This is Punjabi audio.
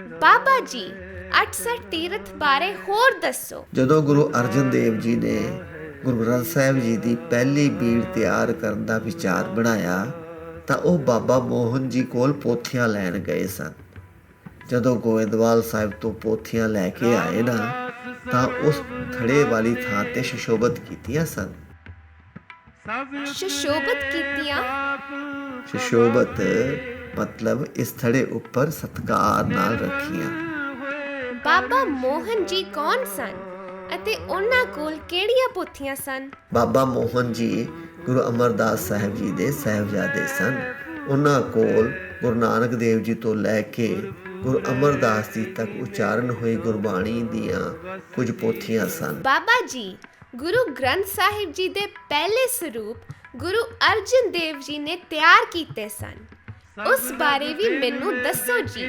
ਬਾਬਾ ਜੀ 68 ਤੀਰਥ ਬਾਰੇ ਹੋਰ ਦੱਸੋ। ਜਦੋਂ ਗੁਰੂ ਅਰਜਨ ਦੇਵ ਜੀ ਨੇ ਗੁਰੂ ਗ੍ਰੰਥ ਸਾਹਿਬ ਜੀ ਦੀ ਪਹਿਲੀ ਬੀੜ ਤਿਆਰ ਕਰਨ ਦਾ ਵਿਚਾਰ ਬਣਾਇਆ ਤਾਂ ਉਹ ਬਾਬਾ ਮੋਹਨ ਜੀ ਕੋਲ ਪੋਥੀਆਂ ਲੈਣ ਗਏ ਸਨ। ਜਦੋਂ ਗੋਇੰਦਵਾਲ ਸਾਹਿਬ ਤੋਂ ਪੋਥੀਆਂ ਲੈ ਕੇ ਆਏ ਨਾ ਤਾਂ ਉਸ ਥੜੇ ਵਾਲੀ ਥਾਂ ਤੇ ਸ਼ਸ਼ੋਭਤ ਕੀਤੀਆਂ ਸਨ। ਸ਼ਸ਼ੋਭਤ ਕੀਤੀਆਂ? ਸ਼ਸ਼ੋਭਤ ਮਤਲਬ ਇਸ ਥੜੇ ਉੱਪਰ ਸਤਕਾਰ ਨਾਲ ਰੱਖੀਆਂ। ਬਾਬਾ ਮੋਹਨ ਜੀ ਕੌਣ ਸਨ ਅਤੇ ਉਹਨਾਂ ਕੋਲ ਕਿਹੜੀਆਂ ਪੋਥੀਆਂ ਸਨ? ਬਾਬਾ ਮੋਹਨ ਜੀ ਗੁਰੂ ਅਮਰਦਾਸ ਸਾਹਿਬ ਜੀ ਦੇ ਸਹਿਬਜ਼ਾਦੇ ਸਨ। ਉਹਨਾਂ ਕੋਲ ਗੁਰੂ ਨਾਨਕ ਦੇਵ ਜੀ ਤੋਂ ਲੈ ਕੇ ਗੁਰੂ ਅਮਰਦਾਸ ਜੀ ਤੱਕ ਉਚਾਰਨ ਹੋਈ ਗੁਰਬਾਣੀ ਦੀਆਂ ਕੁਝ ਪੋਥੀਆਂ ਸਨ। ਬਾਬਾ ਜੀ ਗੁਰੂ ਗ੍ਰੰਥ ਸਾਹਿਬ ਜੀ ਦੇ ਪਹਿਲੇ ਸਰੂਪ ਗੁਰੂ ਅਰਜਨ ਦੇਵ ਜੀ ਨੇ ਤਿਆਰ ਕੀਤੇ ਸਨ। ਉਸ ਬਾਰੇ ਵੀ ਮੈਨੂੰ ਦੱਸੋ ਜੀ।